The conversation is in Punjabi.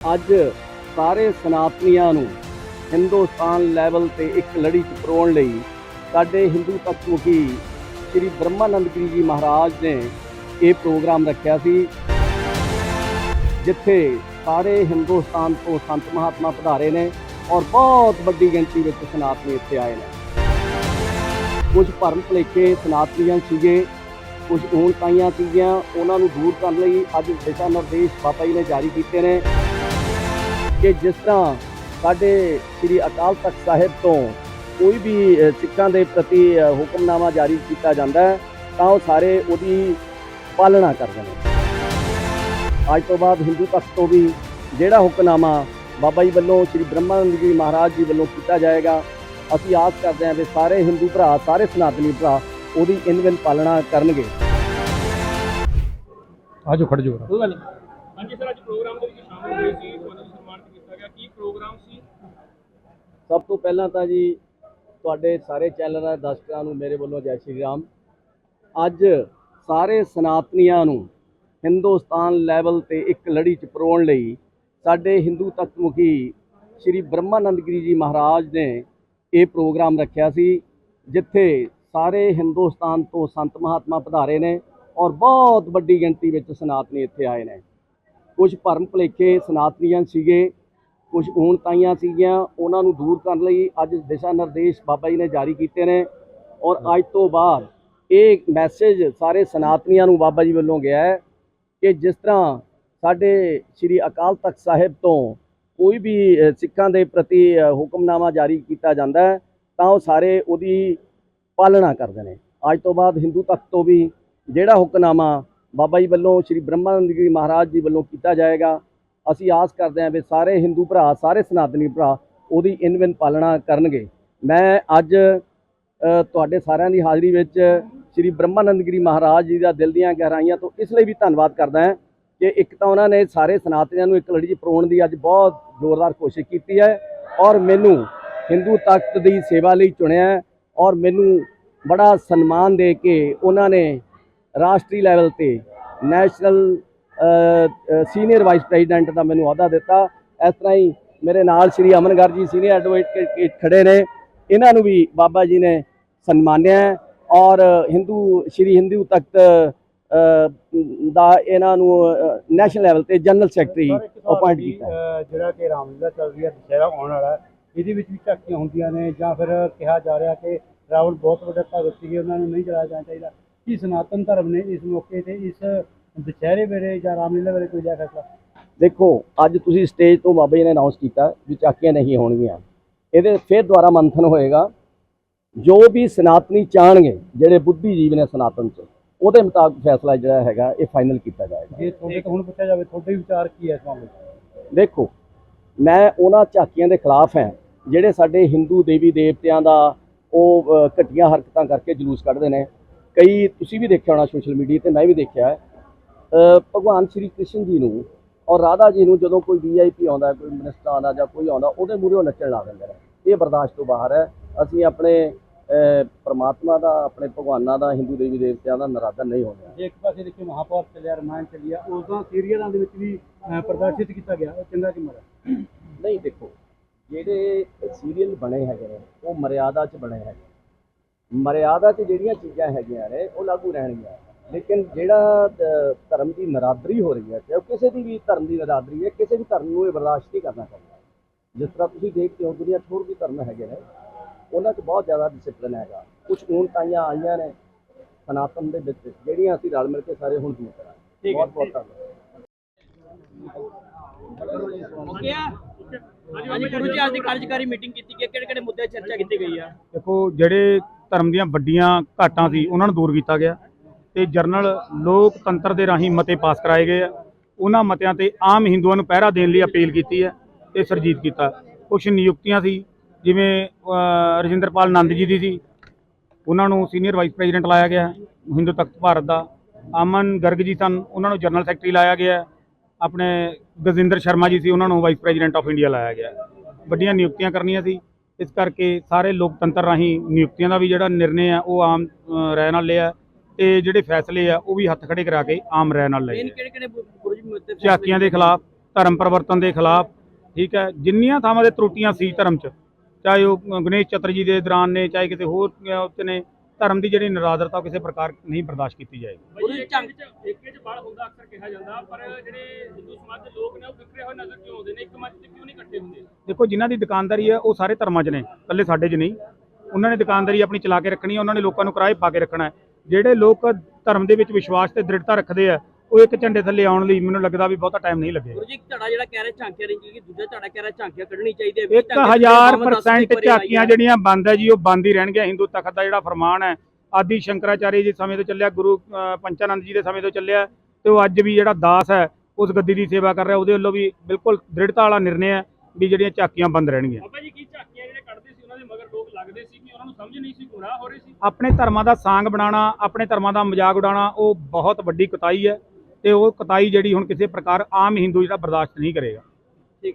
ਅੱਜ ਸਾਰੇ ਸਨਾਤਨੀਆਂ ਨੂੰ ਹਿੰਦੁਸਤਾਨ ਲੈਵਲ ਤੇ ਇੱਕ ਲੜੀ ਚ ਪਰੋਣ ਲਈ ਸਾਡੇ ਹਿੰਦੂ ਤਖਤ ਮੁਖੀ ਸ੍ਰੀ ਬ੍ਰਹਮਾਨੰਦ ਗਿਰੀ ਜੀ ਮਹਾਰਾਜ ਨੇ ਇਹ ਪ੍ਰੋਗਰਾਮ ਰੱਖਿਆ ਸੀ, ਜਿੱਥੇ ਸਾਰੇ ਹਿੰਦੁਸਤਾਨ ਤੋਂ ਸੰਤ ਮਹਾਤਮਾ ਪਧਾਰੇ ਨੇ ਔਰ ਬਹੁਤ ਵੱਡੀ ਗਿਣਤੀ ਵਿੱਚ ਸਨਾਤਨੀ ਇੱਥੇ ਆਏ ਨੇ। ਕੁਝ ਭਰਮ ਭੁਲੇਖੇ ਸਨਾਤਨੀਆਂ ਸੀਗੇ, ਕੁਝ ਊਣਤਾਈਆਂ ਸੀਗੀਆਂ, ਉਹਨਾਂ ਨੂੰ ਦੂਰ ਕਰਨ ਲਈ ਅੱਜ ਦਿਸ਼ਾ ਨਿਰਦੇਸ਼ ਬਾਬਾ ਜੀ ਨੇ ਜਾਰੀ ਕੀਤੇ ਨੇ। ਕਿ ਜਿਸ ਤਰ੍ਹਾਂ ਸਾਡੇ ਸ੍ਰੀ ਅਕਾਲ ਤਖਤ ਸਾਹਿਬ ਤੋਂ ਕੋਈ ਵੀ ਸਿੱਖਾਂ ਦੇ ਪ੍ਰਤੀ ਹੁਕਮਨਾਮਾ ਜਾਰੀ ਕੀਤਾ ਜਾਂਦਾ ਹੈ ਤਾਂ ਉਹ ਸਾਰੇ ਉਹਦੀ ਪਾਲਣਾ ਕਰਦੇ ਨੇ। ਅੱਜ ਤੋਂ ਬਾਅਦ ਹਿੰਦੂ ਤਖਤ ਤੋਂ ਵੀ ਜਿਹੜਾ ਹੁਕਮਨਾਮਾ ਬਾਬਾ ਜੀ ਵੱਲੋਂ ਸ੍ਰੀ ਬ੍ਰਹਮਾਨੰਦ ਜੀ ਮਹਾਰਾਜ ਜੀ ਵੱਲੋਂ ਕੀਤਾ ਜਾਏਗਾ ਅਸੀਂ ਆਸ ਕਰਦੇ ਹਾਂ ਵੀ ਸਾਰੇ ਹਿੰਦੂ ਭਰਾ ਸਾਰੇ ਸਨਾਤਨੀ ਭਰਾ ਉਹਦੀ ਇਨਵਿਨ ਪਾਲਣਾ ਕਰਨਗੇ। ਆਜੋ ਖੜ ਜਾਓ ਕੋਈ ਗੱਲ ਨਹੀਂ। ਹਾਂਜੀ ਸਰ ਅੱਜ ਪ੍ਰੋਗਰਾਮ ਦੇ ਵਿੱਚ ਸ਼ਾਮਲ ਹੋਏ ਸੀ ਤੁਹਾਨੂੰ ਸਨਮਾਨਿਤ ਕੀਤਾ ਗਿਆ ਕੀ ਪ੍ਰੋਗਰਾਮ ਸੀ? ਸਭ ਤੋਂ ਪਹਿਲਾਂ ਤਾਂ ਜੀ ਤੁਹਾਡੇ ਸਾਰੇ ਚੈਨਲ ਦੇ ਦਰਸ਼ਕਾਂ ਨੂੰ ਮੇਰੇ ਵੱਲੋਂ ਜੈ ਸ਼੍ਰੀ ਰਾਮ। ਅੱਜ ਸਾਰੇ ਸਨਾਤਨੀਆਂ ਨੂੰ ਹਿੰਦੁਸਤਾਨ ਲੈਵਲ ਤੇ ਇੱਕ ਲੜੀ ਚ ਪਰੋਣ ਲਈ ਸਾਡੇ ਹਿੰਦੂ ਤਖਤ ਮੁਖੀ ਸ੍ਰੀ ਬ੍ਰਹਮਾਨੰਦ ਗਿਰੀ ਜੀ ਮਹਾਰਾਜ ਨੇ ਇਹ ਪ੍ਰੋਗਰਾਮ ਰੱਖਿਆ ਸੀ, ਜਿੱਥੇ ਸਾਰੇ ਹਿੰਦੁਸਤਾਨ ਤੋਂ ਸੰਤ ਮਹਾਤਮਾ ਪਧਾਰੇ ਨੇ ਔਰ ਬਹੁਤ ਵੱਡੀ ਗਿਣਤੀ ਵਿੱਚ ਸਨਾਤਨੀ ਇੱਥੇ ਆਏ ਨੇ। ਕੁਝ ਭਰਮ ਭੁਲੇਖੇ ਸਨਾਤਨੀਆਂ ਸੀਗੇ ਕੁਝ ਊਣਤਾਈਆਂ ਸੀਗੀਆਂ, ਉਹਨਾਂ ਨੂੰ ਦੂਰ ਕਰਨ ਲਈ ਅੱਜ ਦਿਸ਼ਾ ਨਿਰਦੇਸ਼ ਬਾਬਾ ਜੀ ਨੇ ਜਾਰੀ ਕੀਤੇ ਨੇ। ਔਰ ਅੱਜ ਤੋਂ ਬਾਅਦ ਇਹ ਮੈਸੇਜ ਸਾਰੇ ਸਨਾਤਨੀਆਂ ਨੂੰ ਬਾਬਾ ਜੀ ਵੱਲੋਂ ਗਿਆ ਹੈ ਕਿ ਜਿਸ ਤਰ੍ਹਾਂ ਸਾਡੇ ਸ੍ਰੀ ਅਕਾਲ ਤਖਤ ਸਾਹਿਬ ਤੋਂ ਕੋਈ ਵੀ ਸਿੱਖਾਂ ਦੇ ਪ੍ਰਤੀ ਹੁਕਮਨਾਮਾ ਜਾਰੀ ਕੀਤਾ ਜਾਂਦਾ ਹੈ, ਤਾਂ ਉਹ ਸਾਰੇ ਉਹਦੀ ਪਾਲਣਾ ਕਰਦੇ ਨੇ। ਅੱਜ ਤੋਂ ਬਾਅਦ ਹਿੰਦੂ ਤਖਤ ਤੋਂ ਵੀ ਜਿਹੜਾ ਹੁਕਮਨਾਮਾ ਬਾਬਾ ਜੀ ਵੱਲੋਂ ਸ੍ਰੀ ਬ੍ਰਹਮਾਨੰਦ ਗਿਰੀ ਮਹਾਰਾਜ ਜੀ ਵੱਲੋਂ ਕੀਤਾ ਜਾਏਗਾ ਅਸੀਂ ਆਸ ਕਰਦੇ ਹਾਂ ਵੀ ਸਾਰੇ ਹਿੰਦੂ ਭਰਾ, ਸਾਰੇ ਸਨਾਤਨੀ ਭਰਾ ਉਹਦੀ ਇਨਵਿਨ ਪਾਲਣਾ ਕਰਨਗੇ। ਮੈਂ ਅੱਜ ਤੁਹਾਡੇ ਸਾਰਿਆਂ ਦੀ ਹਾਜ਼ਰੀ ਵਿੱਚ ਸ੍ਰੀ ਬ੍ਰਹਮਾਨੰਦਗਿਰੀ ਮਹਾਰਾਜ ਜੀ ਦਾ ਦਿਲ ਦੀਆਂ ਗਹਿਰਾਈਆਂ ਤੋਂ ਇਸ ਲਈ ਵੀ ਧੰਨਵਾਦ ਕਰਦਾ ਹਾਂ ਕਿ ਇੱਕ ਤਾਂ ਉਹਨਾਂ ਨੇ ਸਾਰੇ ਸਨਾਤਨੀਆਂ ਨੂੰ ਇੱਕ ਲੜੀ 'ਚ ਪਰੋਣ ਦੀ ਅੱਜ ਬਹੁਤ ਜ਼ੋਰਦਾਰ ਕੋਸ਼ਿਸ਼ ਕੀਤੀ ਹੈ ਔਰ ਮੈਨੂੰ ਹਿੰਦੂ ਤਖਤ ਦੀ ਸੇਵਾ ਲਈ ਚੁਣਿਆ ਔਰ ਮੈਨੂੰ ਬੜਾ ਸਨਮਾਨ ਦੇ ਕੇ ਉਹਨਾਂ ਨੇ ਰਾਸ਼ਟਰੀ ਲੈਵਲ ਤੇ ਨੈਸ਼ਨਲ ਸੀਨੀਅਰ ਵਾਈਸ ਪ੍ਰੈਜ਼ੀਡੈਂਟ ਦਾ ਮੈਨੂੰ ਅਹੁਦਾ ਦਿੱਤਾ। ਇਸ ਤਰ੍ਹਾਂ ਹੀ ਮੇਰੇ ਨਾਲ ਸ਼੍ਰੀ ਅਮਨਗਰ ਜੀ ਸੀਨੀਅਰ ਐਡਵੋਕੇਟ ਖੜੇ ਨੇ। ਇਹਨਾਂ ਨੂੰ ਵੀ ਬਾਬਾ ਜੀ ਨੇ ਸਨਮਾਨਿਆ ਔਰ ਹਿੰਦੂ ਸ਼੍ਰੀ ਹਿੰਦੂ ਤਖਤ ਦਾ ਇਹਨਾਂ ਨੂੰ ਨੈਸ਼ਨਲ ਲੈਵਲ ਤੇ ਜਨਰਲ ਸੈਕਟਰੀ ਅਪਾਇੰਟ ਕੀਤਾ। ਜਿਹੜਾ ਕਿ ਰਾਮਲੀਲਾ ਚੱਲ ਰਹੀ ਹੈ ਦੁਸਹਿਰਾ ਆਉਣ ਵਾਲਾ ਹੈ ਇਹਦੇ ਵਿੱਚ ਵੀ ਝਾਕੀਆਂ ਹੁੰਦੀਆਂ ਨੇ ਜਾਂ ਫਿਰ ਕਿਹਾ ਜਾ ਰਿਹਾ ਕਿ ਰਾਵਣ ਬਹੁਤ ਵੱਡਾ ਭਗਤ ਸੀਗੇ ਉਹਨਾਂ ਨੂੰ ਨਹੀਂ ਜਲਾਇਆ ਜਾਣਾ ਚਾਹੀਦਾ। ਕੀ ਸਨਾਤਨ ਧਰਮ ਨੇ ਇਸ ਮੌਕੇ ਤੇ ਇਸ ਦੁਸਹਿਰੇ ਵੇਲੇ ਜਾਂ ਰਾਮਲੀਲਾ ਵੇਲੇ ਕੋਈ ਲਿਆ ਫੈਸਲਾ? ਦੇਖੋ ਅੱਜ ਤੁਸੀਂ ਸਟੇਜ ਤੋਂ ਬਾਬਾ ਜੀ ਨੇ ਅਨਾਉਂਸ ਕੀਤਾ ਵੀ ਚਾਕੀਆਂ ਨਹੀਂ ਹੋਣਗੀਆਂ। ਇਹਦੇ ਫਿਰ ਦੁਆਰਾ ਮੰਥਨ ਹੋਏਗਾ। ਜੋ ਵੀ ਸਨਾਤਨੀ ਚਾਹਣਗੇ ਜਿਹੜੇ ਬੁੱਧੀਜੀਵ ਨੇ ਸਨਾਤਨ ਚ ਉਹਦੇ ਮੁਤਾਬਕ ਫੈਸਲਾ ਜਿਹੜਾ ਹੈਗਾ ਇਹ ਫਾਈਨਲ ਕੀਤਾ ਜਾਏਗਾ। ਜੇ ਤੁਹਾਡੇ ਤੋਂ ਹੁਣ ਪੁੱਛਿਆ ਜਾਵੇ ਤੁਹਾਡੇ ਵਿਚਾਰ ਕੀ ਹੈ ਇਸ ਮਾਮਲੇ 'ਚ? ਦੇਖੋ ਮੈਂ ਉਹਨਾਂ ਝਾਕੀਆਂ ਦੇ ਖਿਲਾਫ ਹਾਂ ਜਿਹੜੇ ਸਾਡੇ ਹਿੰਦੂ ਦੇਵੀ ਦੇਵਤਿਆਂ ਦਾ ਉਹ ਘਟੀਆਂ ਹਰਕਤਾਂ ਕਰਕੇ ਜਲੂਸ ਕੱਢਦੇ ਨੇ। ਕਈ ਤੁਸੀਂ ਵੀ ਦੇਖਿਆ ਹੋਣਾ ਸੋਸ਼ਲ ਮੀਡੀਆ ਤੇ ਮੈਂ ਵੀ ਦੇਖਿਆ ਭਗਵਾਨ ਸ਼੍ਰੀ ਕ੍ਰਿਸ਼ਨ ਜੀ ਨੂੰ ਔਰ ਰਾਧਾ ਜੀ ਨੂੰ ਜਦੋਂ ਕੋਈ ਵੀਆਈਪੀ ਆਉਂਦਾ ਕੋਈ ਮਿਨਿਸਟਰ ਆਉਂਦਾ ਜਾਂ ਕੋਈ ਆਉਂਦਾ ਉਹਦੇ ਮੂਹਰੇ ਉਹ ਨੱਚਣ ਲਾ ਦਿੰਦੇ ਨੇ। ਇਹ ਬਰਦਾਸ਼ਤ ਤੋਂ ਬਾਹਰ ਹੈ। ਅਸੀਂ ਆਪਣੇ ਪ੍ਰਮਾਤਮਾ ਦਾ ਆਪਣੇ ਭਗਵਾਨਾਂ ਦਾ ਹਿੰਦੂ ਦੇਵੀ ਦੇਵਤਿਆਂ ਦਾ ਨਰਾਦਰ ਨਹੀਂ ਹੋਣਾ ਜੇ ਇੱਕ ਪਾਸੇ ਦੇਖੋ ਮਹਾਭਾਰਤ ਚੱਲਿਆ ਰਮਾਇਣ ਚੱਲਿਆ ਉਸਦਾ ਸੀਰੀਅਲਾਂ ਦੇ ਵਿੱਚ ਵੀ ਪ੍ਰਦਰਸ਼ਿਤ ਕੀਤਾ ਗਿਆ। ਉਹ ਚੰਗਾ ਕਿ ਮਾੜਾ ਨਹੀਂ ਦੇਖੋ ਜਿਹੜੇ ਸੀਰੀਅਲ ਬਣੇ ਹੈਗੇ ਨੇ ਉਹ ਮਰਿਆਦਾ 'ਚ ਬਣੇ ਹੈਗੇ ਮਰਿਆਦਾ 'ਚ ਜਿਹੜੀਆਂ ਚੀਜ਼ਾਂ ਹੈਗੀਆਂ ਨੇ ਉਹ ਲਾਗੂ ਰਹਿਣਗੀਆਂ। ਲੇਕਿਨ ਜਿਹੜਾ ਧਰਮ ਦੀ ਨਰਾਦਰੀ ਹੋ ਰਹੀ ਹੈ ਚਾਹੇ ਉਹ ਕਿਸੇ ਦੀ ਵੀ ਧਰਮ ਦੀ ਨਰਾਦਰੀ ਹੈ ਕਿਸੇ ਵੀ ਧਰਮ ਨੂੰ ਇਹ ਬਰਦਾਸ਼ਤ ਨਹੀਂ ਕਰਨਾ ਚਾਹੀਦਾ। ਜਿਸ ਤਰ੍ਹਾਂ ਤੁਸੀਂ ਦੇਖਦੇ ਹੋ ਦੁਨੀਆ 'ਚ ਹੋਰ ਵੀ ਧਰਮ ਹੈਗੇ ਨੇ ਉਹਨਾਂ 'ਚ ਬਹੁਤ ਜ਼ਿਆਦਾ ਡਿਸਪਲਿਨ ਹੈਗਾ। ਕੁਝ ਊਣਤਾਈਆਂ ਆਈਆਂ ਨੇ ਸਨਾਤਨ ਦੇ ਵਿੱਚ ਜਿਹੜੀਆਂ ਅਸੀਂ ਰਲ ਮਿਲ ਕੇ ਸਾਰੇ ਹੁਣ ਦੂਰ ਕਰਾਂਗੇ। ਬਹੁਤ ਬਹੁਤ ਧੰਨਵਾਦ ਹਾਂਜੀ ਗੁਰੂ ਜੀ ਅੱਜ ਦੀ ਕਾਰਜਕਾਰੀ ਮੀਟਿੰਗ ਕੀਤੀ ਗਈ ਕਿਹੜੇ ਕਿਹੜੇ ਮੁੱਦੇ ਚਰਚਾ ਕੀਤੀ ਗਈ ਆ? ਦੇਖੋ ਜਿਹੜੇ ਧਰਮ ਦੀਆਂ ਵੱਡੀਆਂ ਘਾਟਾਂ ਸੀ ਉਹਨਾਂ ਨੂੰ ਦੂਰ ਕੀਤਾ ਗਿਆ। ਤੇ ਜਰਨਲ ਲੋਕਤੰਤਰ ਦੇ ਰਾਹੀਂ ਮਤੇ ਪਾਸ ਕਰਾਏ ਗਏ ਆ। ਉਹਨਾਂ ਮਤਿਆਂ ਤੇ ਆਮ ਹਿੰਦੂਆਂ ਨੂੰ ਪਹਿਰਾ ਦੇਣ ਲਈ ਅਪੀਲ ਕੀਤੀ ਹੈ ਤੇ ਸਰਜੀਤ ਕੀਤਾ। ਕੁਝ ਨਿਯੁਕਤੀਆਂ ਸੀ ਜਿਵੇਂ ਰਜਿੰਦਰਪਾਲ ਨੰਦ ਜੀ ਦੀ ਸੀ। ਉਹਨਾਂ ਨੂੰ ਸੀਨੀਅਰ ਵਾਈਸ ਪ੍ਰੈਜ਼ੀਡੈਂਟ ਲਾਇਆ ਗਿਆ ਹਿੰਦੂ ਤਖਤ ਭਾਰਤ ਦਾ। ਅਮਨ ਗਰਗ ਜੀ ਸਨ ਉਹਨਾਂ ਨੂੰ ਜਨਰਲ ਸੈਕਟਰੀ ਲਾਇਆ ਗਿਆ। ਆਪਣੇ ਗਜਿੰਦਰ ਸ਼ਰਮਾ ਜੀ ਸੀ ਉਹਨਾਂ ਨੂੰ ਵਾਈਸ ਪ੍ਰੈਜ਼ੀਡੈਂਟ ਆਫ ਇੰਡੀਆ ਲਾਇਆ ਗਿਆ। ਵੱਡੀਆਂ ਨਿਯੁਕਤੀਆਂ ਕਰਨੀਆਂ ਸੀ। ਇਸ ਕਰਕੇ ਸਾਰੇ ਲੋਕਤੰਤਰ ਰਾਹੀਂ ਨਿਯੁਕਤੀਆਂ ਦਾ ਵੀ ਜਿਹੜਾ ਨਿਰਣੇ ਆ ਉਹ ਆਮ ਅਹ, ਰਾਏ ਨਾਲ ਲਿਆ ਤੇ ਜਿਹੜੇ ਫੈਸਲੇ ਆ ਉਹ ਵੀ ਹੱਥ ਖੜੇ ਕਰਾ ਕੇ ਆਮ ਰਾਏ ਨਾਲ ਲਏ। ਕਿਹੜੇ ਕਿਹੜੇ ਗੁਰੂ ਜੀ ਮੁੱਦੇ ਝਾਕੀਆਂ ਦੇ ਖਿਲਾਫ ਧਰਮ ਪਰਿਵਰਤਨ ਦੇ ਖਿਲਾਫ ਠੀਕ ਹੈ ਜਿੰਨੀਆਂ ਥਾਵਾਂ ਦੇ ਤਰੁੱਟੀਆਂ ਸੀ ਧਰਮ 'ਚ ਚਾਹੇ ਉਹ ਗਣੇਸ਼ ਚਤਰ ਜੀ ਦੇ ਦੌਰਾਨ ਨੇ ਚਾਹੇ ਕਿਤੇ ਹੋਰ ਉੱਤੇ ਨੇ ਧਰਮ ਦੀ ਜਿਹੜੀ ਨਿਰਾਦਰਤਾ ਕਿਸੇ ਪ੍ਰਕਾਰ ਨਹੀਂ ਬਰਦਾਸ਼ਤ ਕੀਤੀ ਜਾਏਗੀ। ਗੁਰੂ ਜੀ ਝੰਗ ਏਕੇ ਚ ਬਲ ਹੁੰਦਾ ਅਕਸਰ ਕਿਹਾ ਜਾਂਦਾ ਪਰ ਜਿਹੜੇ ਹਿੰਦੂ ਸਮਾਜ ਦੇ ਲੋਕ ਨੇ ਉਹ ਵਿਖਰੇ ਹੋਏ ਨਜ਼ਰ ਕਿਉਂ ਆਉਂਦੇ ਨੇ? ਇੱਕ ਮੰਚ ਤੇ ਕਿਉਂ ਨਹੀਂ ਇਕੱਠੇ ਹੁੰਦੇ? ਦੇਖੋ ਜਿਨ੍ਹਾਂ ਦੀ ਦੁਕਾਨਦਾਰੀ ਹੈ ਉਹ ਸਾਰੇ ਧਰਮਾਂ 'ਚ ਨੇ ਇਕੱਲੇ ਸਾਡੇ 'ਚ ਨਹੀਂ। ਉਹਨਾਂ ਨੇ ਦੁਕਾਨਦਾਰੀ ਆਪਣੀ ਚਲਾ ਕੇ ਰੱਖਣੀ ਹੈ ਉਹਨਾਂ ਨੇ ਲੋਕਾਂ ਨੂੰ ਕਿਰਾਏ ਪਾ ਕੇ ਰੱਖਣਾ ਹੈ। ਜਿਹੜੇ ਲੋਕ ਧਰਮ ਦੇ ਵਿੱਚ ਵਿਸ਼ਵਾਸ ਤੇ ਦ੍ਰਿੜਤਾ ਰੱਖਦੇ ਆ ਉਹ ਇੱਕ ਝੰਡੇ ਥੱਲੇ ਆਉਣ ਲਈ ਮੈਨੂੰ ਲੱਗਦਾ ਵੀ ਬਹੁਤਾ ਟਾਈਮ ਨਹੀਂ ਲੱਗੇਗਾ। ਗੁਰੂ ਜੀ ਧੜਾ ਜਿਹੜਾ ਕਹਿ ਰਿਹਾ ਝਾਂਕੀਆਂ ਨਹੀਂ ਜੀ ਦੂਜਾ ਧੜਾ ਕਹਿ ਰਿਹਾ ਝਾਂਕੀਆਂ ਕੱਢਣੀ ਚਾਹੀਦੀ ਹੈ 1000% ਝਾਕੀਆਂ ਜਿਹੜੀਆਂ ਬੰਦ ਹੈ ਜੀ ਉਹ ਬੰਦ ਹੀ ਰਹਿਣਗੀਆਂ। ਹਿੰਦੂ ਤਖਤ ਦਾ ਜਿਹੜਾ ਫਰਮਾਨ ਹੈ ਆਦਿ ਸ਼ੰਕਰਾਚਾਰਿਆ ਜੀ ਸਮੇਂ ਤੋਂ ਚੱਲਿਆ ਗੁਰੂ ਪੰਚਾਨੰਦ ਜੀ ਦੇ ਸਮੇਂ ਤੋਂ ਚੱਲਿਆ ਤੇ ਉਹ ਅੱਜ ਵੀ ਜਿਹੜਾ ਦਾਸ ਹੈ ਉਸ ਗੱਦੀ ਦੀ ਸੇਵਾ ਕਰ ਰਿਹਾ ਉਹਦੇ ਵੱਲੋਂ ਵੀ ਬਿਲਕੁਲ ਦ੍ਰਿੜਤਾ ਵਾਲਾ ਨਿਰਣੈ ਹੈ ਵੀ ਜਿਹੜੀਆਂ ਝਾਕੀਆਂ ਬੰਦ ਰਹਿਣਗੀਆਂ। ਬਾਬਾ ਜੀ ਕੀ ਝਾਕੀਆਂ ਜਿਹੜੇ ਕੱਢਦੇ ਸੀ ਉਹਨਾਂ ਦੇ ਮਗਰ ਲੋਕ ਲੱਗਦੇ ਸੀ ਕਿ ਉਹਨਾਂ ਨੂੰ ਸਮਝ ਨਹੀਂ ਸੀ, ਗੁੰਮਰਾਹ ਹੋ ਰਹੇ ਸੀ। ਆਪਣੇ ਧਰਮਾਂ ਦਾ ਸਾਂਗ ਬਣਾਉਣਾ, ਆਪਣੇ ਧਰਮਾਂ ਦਾ ਮਜ਼ਾਕ ਉਡਾਉਣਾ, ਉਹ ਬਹੁਤ ਵੱਡੀ ਕੁਤਾਈ ਹੈ ਤੇ ਉਹ ਕੁਤਾਈ ਜਿਹੜੀ ਹੁਣ ਕਿਸੇ ਪ੍ਰਕਾਰ ਆਮ ਹਿੰਦੂ ਜਿਹੜਾ ਬਰਦਾਸ਼ਤ ਨਹੀਂ ਕਰੇਗਾ।